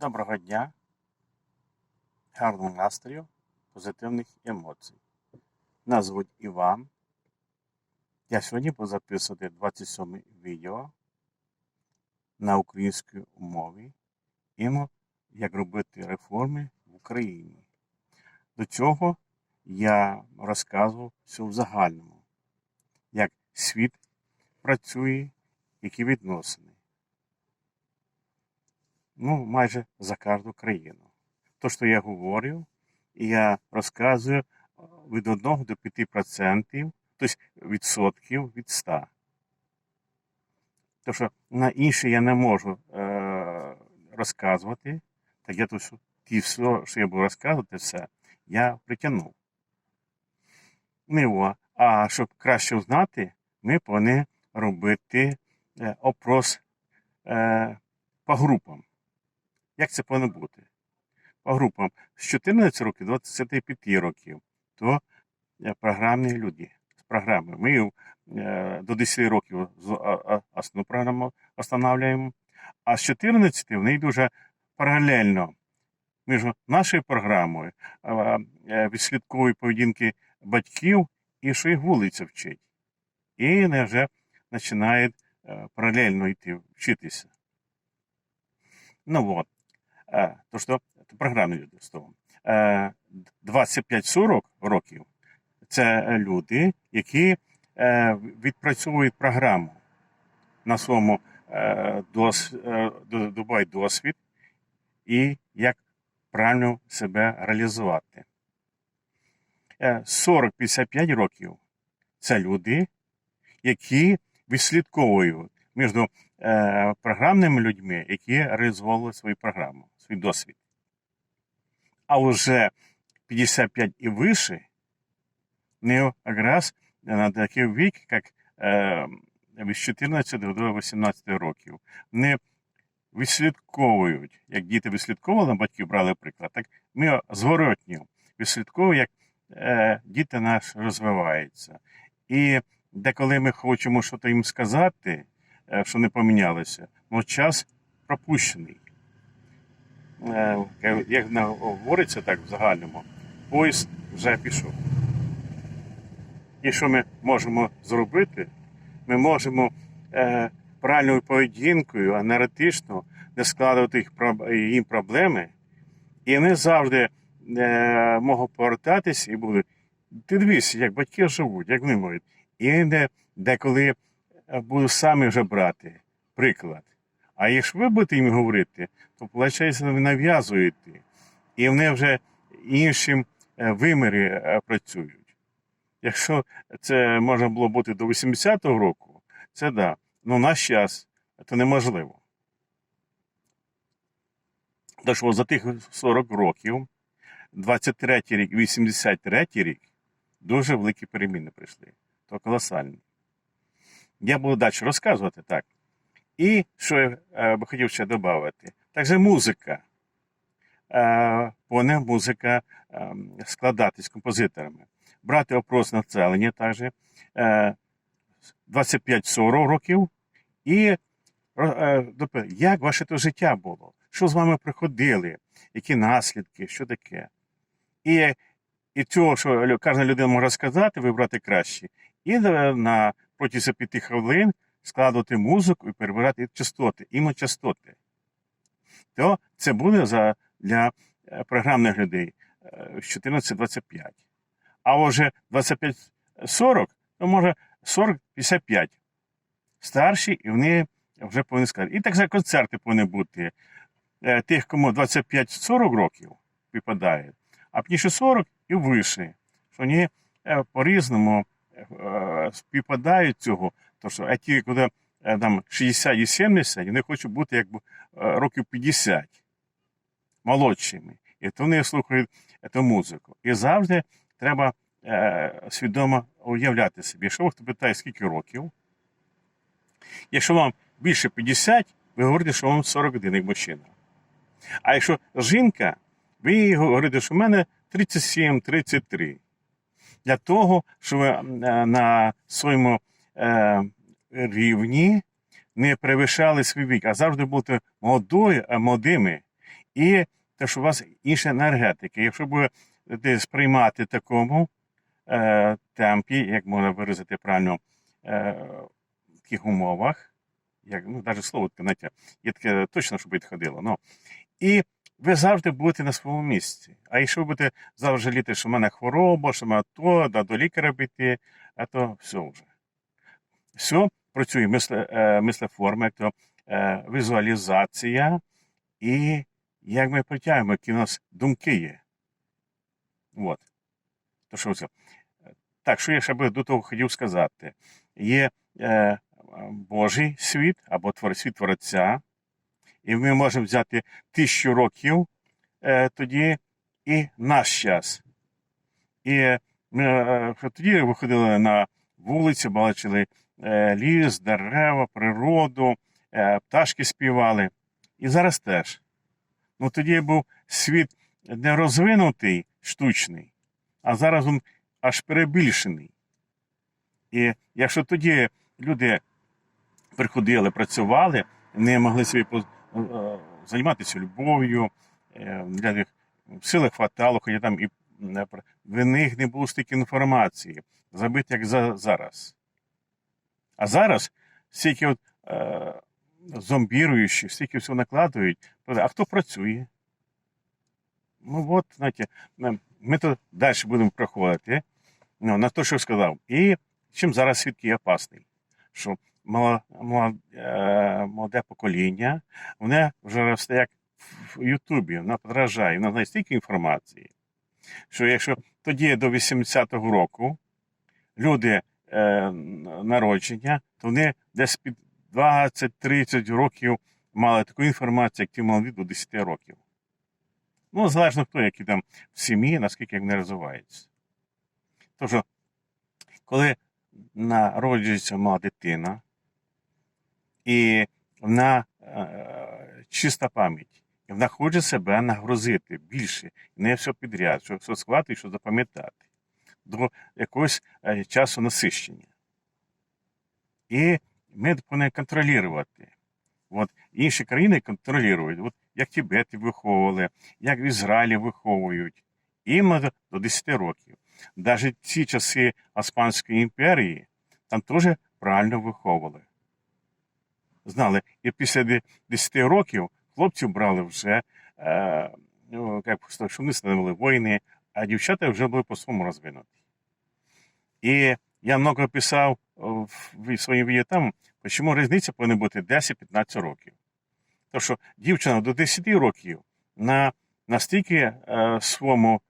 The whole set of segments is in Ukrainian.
Доброго дня, гарного настрою, позитивних емоцій. Нас звуть Іван. Я сьогодні буду записувати 27 відео на українській мові імо, як робити реформи в Україні. До цього я розказував все в загальному, як світ працює, які відносини ну, майже за кожну країну. То, що я говорю, я розказую е, від 1 до 5%, тобто відсотків від 100. То, що на інше я не можу е, розказувати, так я то, що ті все, що я буду розказувати, все, я притягнув. Ну, а щоб краще знати, ми повинні робити е, опрос е, по групам. Як це повинно бути? По групам з 14 років до 25 років, то е, програмні люди з програми. Ми е, до 10 років основну програму встановлюємо, а з 14 вони йдуть вже паралельно між нашою програмою е, відслідкової поведінки батьків і що їх вулиця вчить. І вони вже починають паралельно йти вчитися. Ну от. Е, То що це програмні люди. Е, 25-40 років це люди, які е, відпрацьовують програму на своєму е, добувають досвід і як правильно себе реалізувати. Е, 40-55 років це люди, які відслідковують між програмними людьми, які реалізували свою програму, свій досвід. А вже 55 і вище, не якраз на такий вік, як е, від 14 до 18 років, не відслідковують, як діти відслідковували, батьків брали приклад, так ми зворотньо відслідковуємо, як е, діти наші розвиваються. І деколи ми хочемо щось їм сказати, е, що не помінялося, але час пропущений. Е, Як говориться так в загальному, поїзд вже пішов. І що ми можемо зробити? Ми можемо е, правильною поведінкою, аналітично не складувати їх, їм проблеми, і вони завжди е, можуть повертатись і будуть. Ти дивись, як батьки живуть, як вони можуть. І де, деколи е, буду самі вже брати приклад. А якщо ви будете їм говорити, то виходить, ви нав'язуєте. І вони вже іншим е, вимірі е, працюють. Якщо це можна було бути до 80-го року, це да. Ну наш час це неможливо. Тож за тих 40 років, 23-й рік, 83-й рік, дуже великі переміни прийшли. То колосальні. Я буду далі розказувати так. І що я е, би хотів ще додати, також музика. Е, музика е, складатись композиторами. Брати опрос населення також е, 25-40 років і як ваше то життя було, що з вами приходили, які наслідки, що таке. І, і цього, що кожна людина може сказати, вибрати краще, і на протязі п'яти хвилин складувати музику і перебирати частоти, іменно частоти. То це буде за, для е, програмних людей е, 14-25. А вже 25-40, то може 40-55 старші, і вони вже повинні сказати. І так за концерти повинні бути е, тих, кому 25-40 років випадає, а пізніше 40 і вище. Що вони е, по-різному е, співпадають цього. То що, а ті, коли е, там 60 і 70, вони хочуть бути якби е, років 50 молодшими. І то вони слухають цю музику. І завжди треба е, свідомо уявляти собі. Якщо вас питає, скільки років, якщо вам більше 50, ви говорите, що вам 41 як мужчина. А якщо жінка, ви говорите, що в мене 37-33. Для того, щоб ви е, на своєму е, рівні не перевищали свій вік, а завжди бути молодою, е, молодими і те, що у вас інша енергетика. Якщо будете сприймати такому е, темпі, як можна виразити правильно, е, в таких умовах, як ну, навіть слово знаєте, є таке точно, щоб відходило. Ну, і ви завжди будете на своєму місці. А якщо ви будете завжди жаліти, що в мене хвороба, що в мене то, да, до лікаря піти, а то все вже. Все працює мисле, е, мислеформа, то е, візуалізація, і як ми притягуємо, які у нас думки є. От. То що це? Так, що я ще би до того хотів сказати? Є е, Божий світ або світ Творця, і ми можемо взяти тисячу років е, тоді і наш час. І ми е, тоді виходили на вулиці, бачили е, ліс, дерева, природу, е, пташки співали. І зараз теж. Ну тоді був світ не розвинутий, штучний, а зараз він аж перебільшений. І якщо тоді люди приходили, працювали, не могли собі е, займатися любов'ю, е, для них сили хватало, хоча там і в них не було стільки інформації, забити, як за, зараз. А зараз стільки от, е, зомбіруючих, стільки всього накладують, а хто працює? Ну от, знаєте, ми то далі будемо проходити ну, на те, що сказав. І чим зараз світ є опасний, що е, молоде покоління, воно вже росте як в Ютубі, вона подражає, вона знає стільки інформації, що якщо тоді до 80-го року люди е, народження, то вони десь під 20-30 років мали таку інформацію, як ті молоді до 10 років. Ну, залежно хто, які там в сім'ї, наскільки вони розвиваються. Тож, коли народжується мала дитина, і вона е, чиста пам'ять, і вона хоче себе нагрузити більше, не все підряд, що все схватити, що запам'ятати до якогось е, часу насищення. І ми повинні контролювати. От інші країни контролюють, от як Тибети виховували, як в Ізраїлі виховують, іменно до 10 років. Навіть ці часи Османської імперії там теж правильно виховували. Знали, і після 10 років хлопців брали вже, е, ну, як що вони становили воїни, а дівчата вже були по-своєму розвинуті. І я много писав в своїм відео там, чому різниця повинна бути 10-15 років. Тому що дівчина до 10 років на настільки е, своєму е,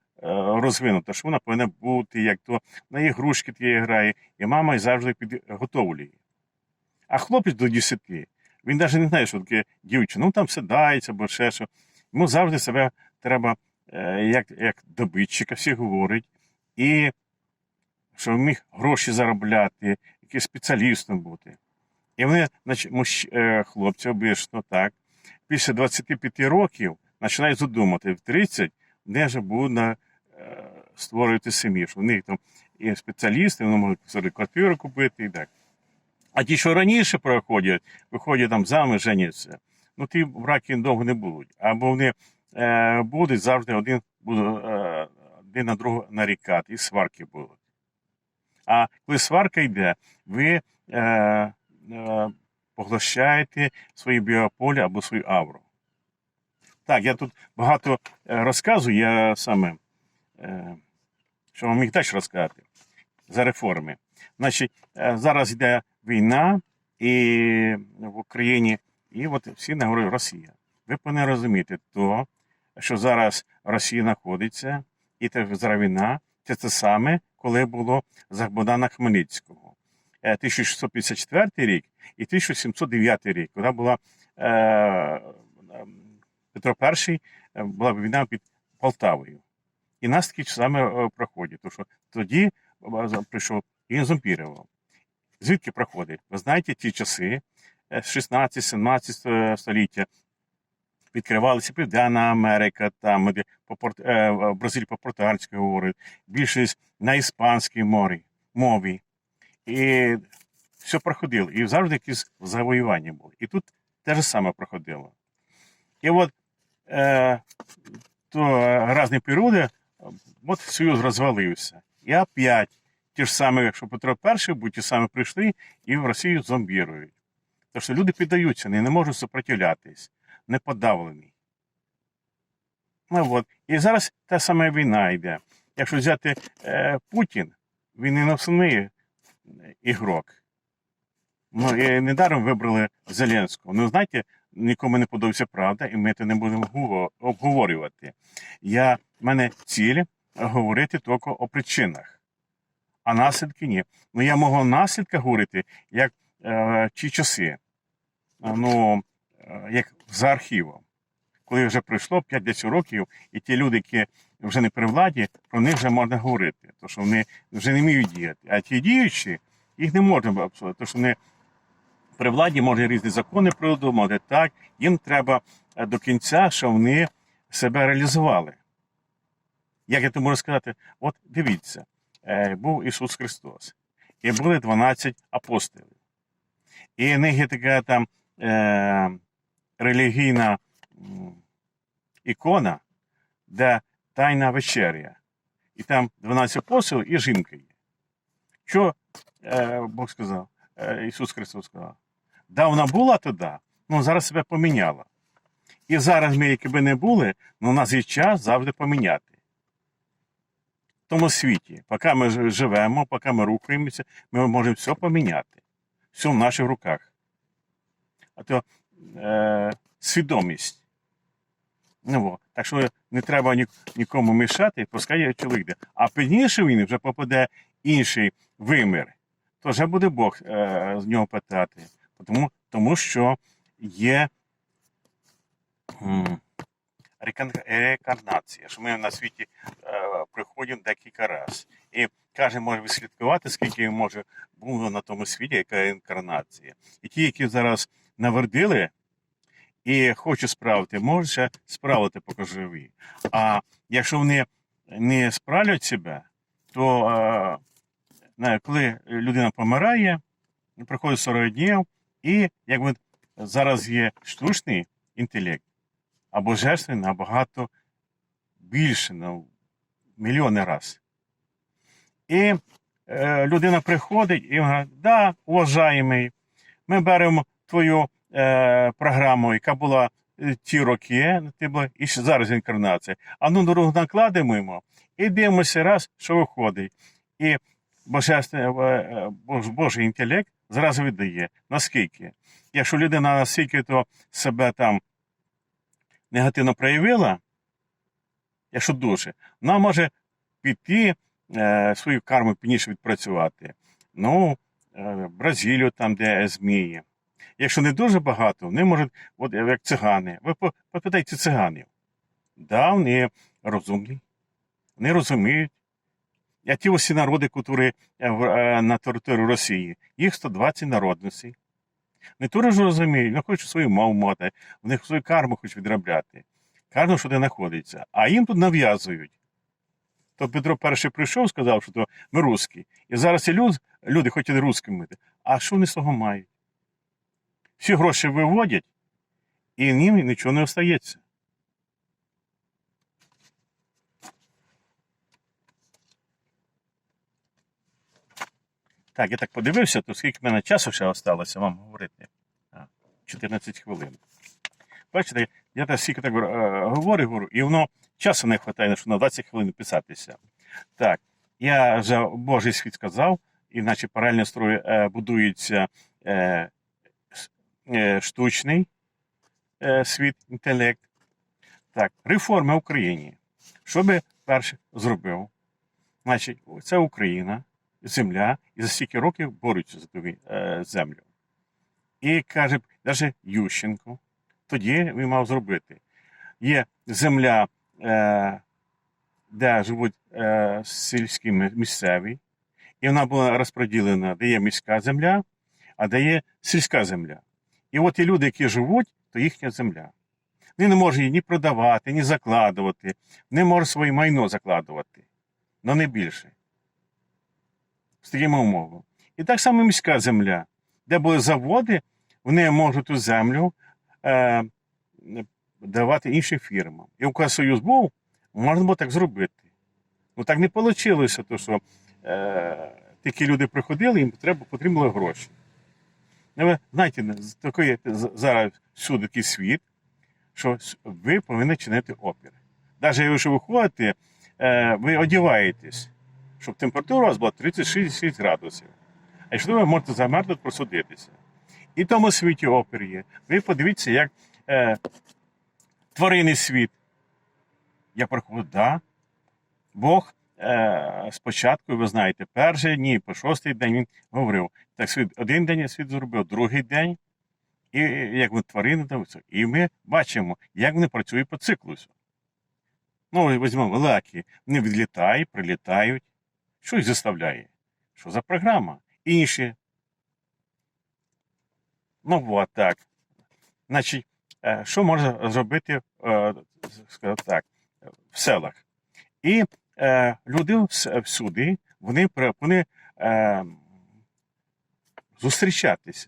розвинута, що вона повинна бути, як то на ігрушки тієї грає, і мама завжди підготовлює. А хлопець до 10, він навіть не знає, що таке дівчина. Ну там сидається або ще що. Йому завжди себе треба, е, як, як добитчика, всі говорять, і щоб міг гроші заробляти, якийсь спеціалістом бути. І вони, значить, е, хлопці обично так, після 25 років починають задумати, в 30 вони вже будуть е, створювати сім'ю, що в них там і спеціалісти, вони можуть собі квартиру купити і так. А ті, що раніше проходять, виходять там заміж, женяться, ну ті браки довго не будуть. Або вони е, завжди один буде е, один на другого нарікати, і сварки будуть. А коли сварка йде, ви е, е, поглощаєте свої біополі або свою авру. Так, я тут багато е, розказую, я саме, е, що вам міг теж розказати за реформи. Значить, е, зараз йде війна і в Україні, і от всі говорять Росія. Ви повинні розуміти то, що зараз Росія знаходиться, і зараз війна, це те саме, коли було за Богдана Хмельницького. Е, 1654 рік і 1709 рік, коли була е, е, Петро І е, була війна під Полтавою. І нас такі саме е, проходять. Тому що тоді е, прийшов і він. Звідки проходить? Ви знаєте, ті часи, 16-17 століття, відкривалася Південна Америка, там, по порт... е, Бразилії по-португальськи говорять, більшість на іспанській мові. мові. І все проходило. І завжди якісь завоювання були. І тут те ж саме проходило. І от е, то різні періоди, от Союз розвалився. І опять ті ж самі, якщо Петро І був, ті самі прийшли і в Росію зомбірують. Тому що люди піддаються, вони не можуть супротивлятись, не подавлені. Ну, от. І зараз та сама війна йде. Якщо взяти е, Путін, він не основний е, ігрок. Ну, і недаром вибрали Зеленського. Ну, знаєте, нікому не подобається правда, і ми це не будемо обговорювати. Я, в мене ціль говорити тільки о причинах, а наслідки ні. Ну, я можу наслідки говорити, як е, ті часи, ну, як за архівом. Коли вже пройшло 5-10 років, і ті люди, які вже не при владі, про них вже можна говорити, тому що вони вже не вміють діяти. А ті діючі, їх не можна абсолютно, тому що вони при владі може різні закони придумати, так, їм треба е, до кінця, що вони себе реалізували. Як я то можу сказати, от дивіться, е, був Ісус Христос, і були 12 апостолів. І них є така там е, релігійна ікона, де тайна вечеря. І там 12 апостолів і жінка є. Що е, Бог сказав? Е, Ісус Христос сказав? Да, вона була туди, ну зараз себе поміняла. І зараз ми, які би не були, ну, у нас є час завжди поміняти. В тому світі, поки ми живемо, поки ми рухаємося, ми можемо все поміняти. Все в наших руках. А то е, свідомість. Ну. Так що не треба ні, нікому мішати, пускай чоловік йде. А пізніше він вже попаде інший вимір, то вже буде Бог е, з нього питати. Тому, тому що є м, реінкарнація, що ми на світі е, приходимо декілька разів. І кожен може відслідкувати, скільки може було на тому світі, яка інкарнація. І ті, які зараз навердили і хочуть справити, можуть ще справити поки живі. А якщо вони не справлять себе, то е, коли людина помирає, проходить 40 днів, і якби зараз є штучний інтелект, а божественний набагато більше, на мільйони разів. І е, людина приходить і говорить, да, уважаємий, ми беремо твою е, програму, яка була е, ті роки, ти була, і зараз інкарнація. А ну дорогу накладемо і дивимося раз, що виходить. І е, е, Бож- Божий інтелект зразу віддає. Наскільки? Якщо людина наскільки то себе там негативно проявила, якщо дуже, вона може піти е, свою карму пізніше відпрацювати. Ну, Бразилію, там, де змії. Якщо не дуже багато, вони можуть, от як цигани. Ви попитайте циганів. Да, вони розумні, вони розуміють. А ті усі народи, які е, в- е, на території Росії, їх 120 народностей. Не теж розуміють, вони хочуть свою мову мати, вони свою карму хочуть відробляти. Карму, що де знаходиться. А їм тут нав'язують. То Петро І прийшов, сказав, що то ми русські. І зараз люди, хотіли русскими бути. А що вони з того мають? Всі гроші виводять, і їм нічого не остається. Так, я так подивився, то скільки в мене часу ще залишилося вам говорити? 14 хвилин. Бачите, я так скільки так е, говорю, говорю, і воно часу не вистачає, щоб на 20 хвилин писатися. Так, я вже Божий світ сказав, іначе паралельно строю е, будується е, с- е, штучний е, світ, інтелект. Так, реформи в Україні. Що би перше зробив? Значить, це Україна, земля, і за стільки років борються за ту е, землю. І каже, навіть Ющенко, тоді він мав зробити. Є земля, е, де живуть е, сільські місцеві, і вона була розподілена, де є міська земля, а де є сільська земля. І от ті люди, які живуть, то їхня земля. Вони не можуть її ні продавати, ні закладувати, не можуть своє майно закладувати, але не більше. З такими умовами. І так само міська земля, де були заводи, вони можуть ту землю е, давати іншим фірмам. І у Союз був, можна було так зробити. Ну так не вийшло, тому що е, такі люди приходили, їм треба, потрібні були гроші. Ви знаєте, з- зараз всюди такий світ, що ви повинні чинити опір. Навіть якщо ви ходите, е, ви одягаєтесь, щоб температура у вас була 36 градусів. А якщо ви можете замерзнути, просудитися. І в тому світі опір є. Ви подивіться, як е, тваринний світ. Я проходив, да. Бог спочатку, ви знаєте, перший дні, по шостий день він говорив, так світ один день світ зробив, другий день, і як вони тварини дивиться. І ми бачимо, як вони працюють по циклусу. Ну, візьмемо лаки, вони відлітають, прилітають. Що їх заставляє? Що за програма? Інші. Ну, от так. Значить, е, що можна зробити, е, скажімо так, в селах? І е, люди всюди, вони, вони е, зустрічатися,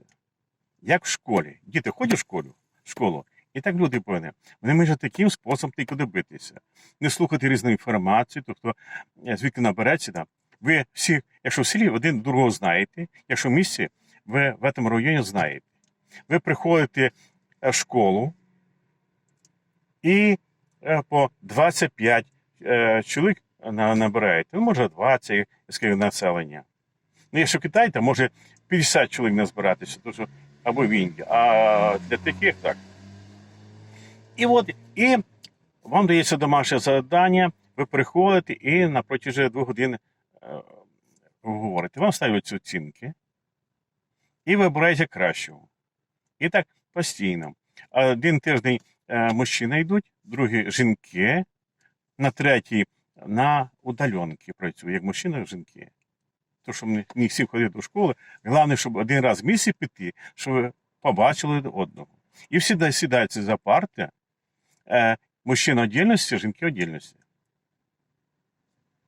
як в школі. Діти ходять в школу, в школу, і так люди повинні. Вони можуть таким способом тільки добитися. Не слухати різну інформацію, тобто е, звідки набереться. Ви всі, якщо в селі один другого знаєте, якщо в місті, ви в цьому районі знаєте. Ви приходите е, в школу і по 25 е, чоловік на- набираєте. Ну, може, 20 скажімо, населення. Ну, якщо в Китаї, то може 50 чоловік не збиратися, то що, або в Індії. А для таких так. І от, і вам дається домашнє завдання, ви приходите і на протязі двох годин е, говорите. Вам ставлять оцінки і вибираєте кращого. І так постійно. Один тиждень е, мужчини йдуть, другий жінки, на третій на удаленки працюють, як мужчина, як жінки. То, що не всі ходять до школи, головне, щоб один раз в місяць піти, щоб побачили одного. І всі сідаються за парти, е, мужчина віддільності, жінки віддільності.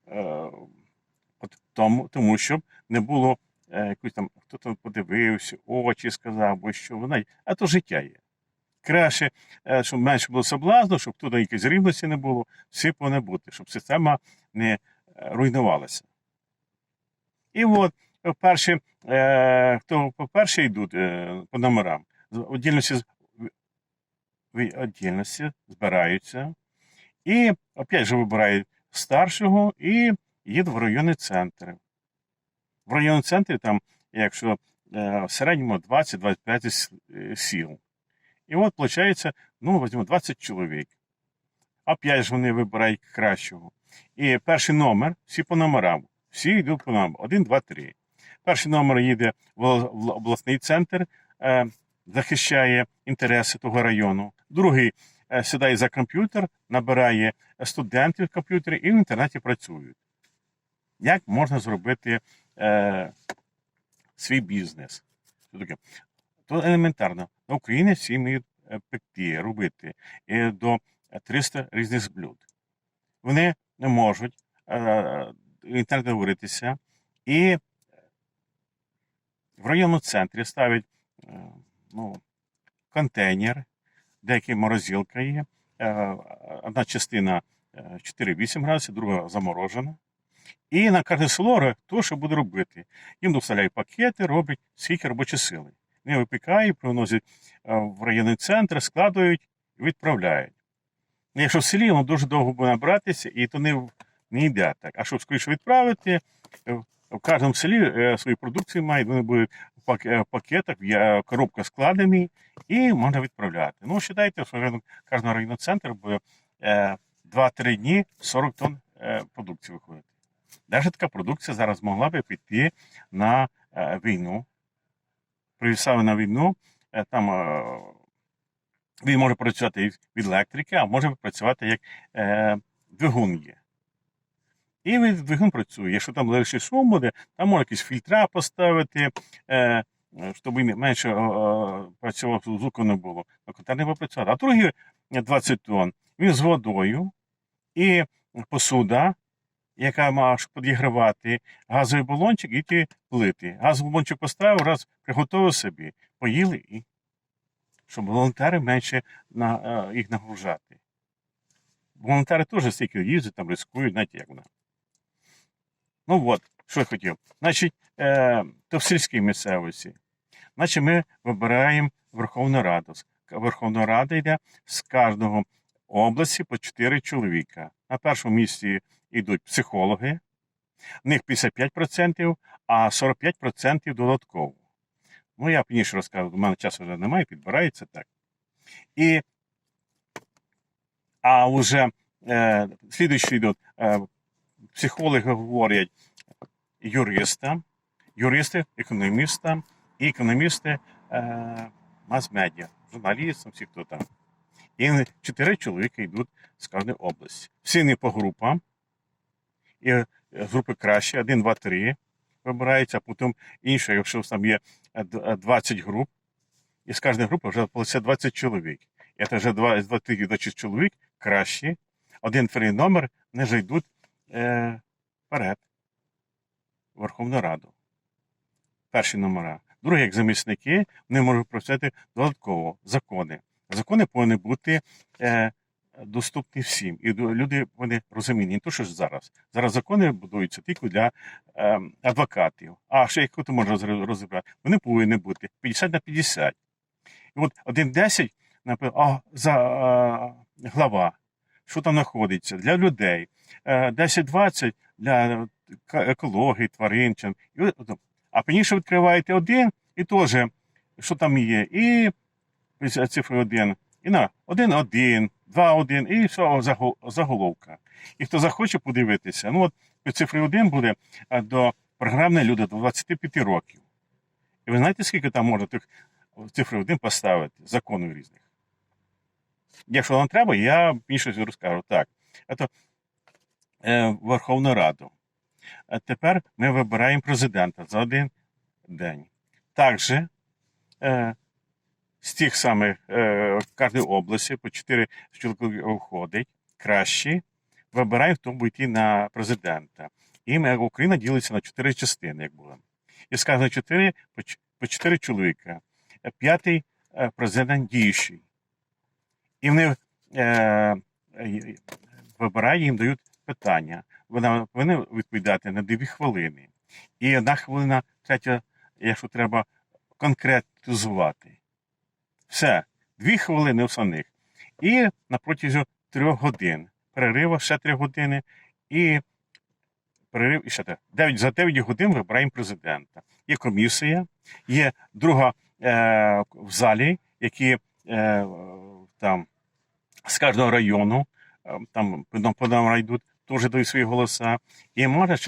Е, от тому, тому, щоб не було е, якусь там, хто там подивився, очі сказав, або що вона. А то життя є. Краще, е, щоб менше було соблазну, щоб туди якоїсь рівності не було, всі повинні бути, щоб система не е, руйнувалася. І от е, перші, хто по-перше йдуть е, по номерам, в- віддільності збираються, і опять же вибирають старшого і їдуть в районний центр. В районному центрі там, якщо в середньому 20-25 е, сіл. І от, виходить, ну, візьмемо 20 чоловік. Опять ж вони вибирають кращого. І перший номер, всі по номерам, всі йдуть по номерам. Один, два, три. Перший номер їде в обласний центр, е, захищає інтереси того району. Другий е, сідає за комп'ютер, набирає студентів в комп'ютері і в інтернеті працюють. Як можна зробити е, свій бізнес? То елементарно. На Україні всі вміють е, пекти, робити е, до 300 різних блюд. Вони не можуть е, в говоритися і в районному центрі ставить е, ну, контейнер, деякі морозилка є. Одна частина е, 4-8 градусів, друга заморожена. І на кожне село то, що буде робити. Їм доставляють пакети, роблять скільки робочі сили. Вони випікають, приносять е, в районний центр, складують і відправляють. Ну, Якщо в селі, воно дуже довго буде набратися, і то не, не йде так. А щоб скоріше відправити, е, в кожному селі е, свої продукції мають, вони будуть в пакетах, коробка складені, і можна відправляти. Ну, вважайте, що кожного районного центру буде е, 2-3 дні 40 тонн продукції виходити. Навіть така продукція зараз могла би піти на війну. Привісали на війну, е, там е, він може працювати від електрики, а може працювати як е, двигун є. І двигун працює. Якщо там лише шум буде, там можна якісь фільтра поставити, щоб менше працював, звуку не було. На не буде працювати. А другі 20 тонн він з водою і посуда, яка має підігравати газовий балончик і ті плити. Газовий балончик поставив, раз приготував собі, поїли і щоб волонтери менше на, е, їх нагружати. Волонтери теж стільки їздять, там рискують, знаєте, як вона. Ну от, що я хотів. Значить, е, то в сільській місцевості. Значить, ми вибираємо Верховну Раду. Верховна Рада йде з кожного області по 4 чоловіка. На першому місці йдуть психологи, в них 55%, а 45% додатково. Ну, я пізніше розкажу, у мене часу вже немає, підбирається так. І, а вже е, слідуючі йдуть, е, психологи говорять юристам, юристи, економістам і економісти е, мас-медіа, журналістам, всі, хто там. І чотири чоловіка йдуть з кожної області. Всі не по групам. І е, групи краще, один, два, три вибирається, а потім інше, якщо там є е, д- е, 20 груп, і з кожної групи вже виходить 20 чоловік. І це вже 20 20 чоловік кращі, один фрій номер, не вже йдуть е, вперед, в Верховну Раду. Перші номера. Другі, як замісники, вони можуть просити додатково закони. Закони повинні бути е, доступні всім. І люди вони розуміють, не то, що зараз. Зараз закони будуються тільки для е, адвокатів. А ще як тут можна розібрати? Вони повинні бути 50 на 50. І от 1.10, наприклад, а, за е, глава, що там знаходиться для людей, е, 10-20 для ка- екології, тварин. а пізніше відкриваєте один і теж, що там є, і цифри 1, і на 1-1, 2-1, і все заголовка. І хто захоче подивитися, ну от цифрою 1 буде е, до програмної люди до 25 років. І ви знаєте, скільки там можна тих цифри 1 поставити законів різних? Якщо вам треба, я більше розкажу. Так. Це Верховну Раду. А тепер ми вибираємо президента за один день. Також е, з тих самих е, в кожній області по 4 чоловіки входить кращі, вибираємо, хто буде йти на президента. І ми, Україна ділиться на 4 частини, як було. І сказано 4 по, ч- по 4 чоловіка. Е, П'ятий е, президент діючий. І вони е, е, вибирають, їм дають питання. Вона повинна відповідати на 2 хвилини. І одна хвилина, третя, якщо треба конкретизувати. Все, дві хвилини основних. І на протязі трьох годин. Перерива ще три години. І перерив і ще три. Дев'ять- за 9 годин вибираємо президента. Є комісія, є друга е, в залі, які е, там з кожного району, е, там по номерам йдуть, теж дають свої голоса. І може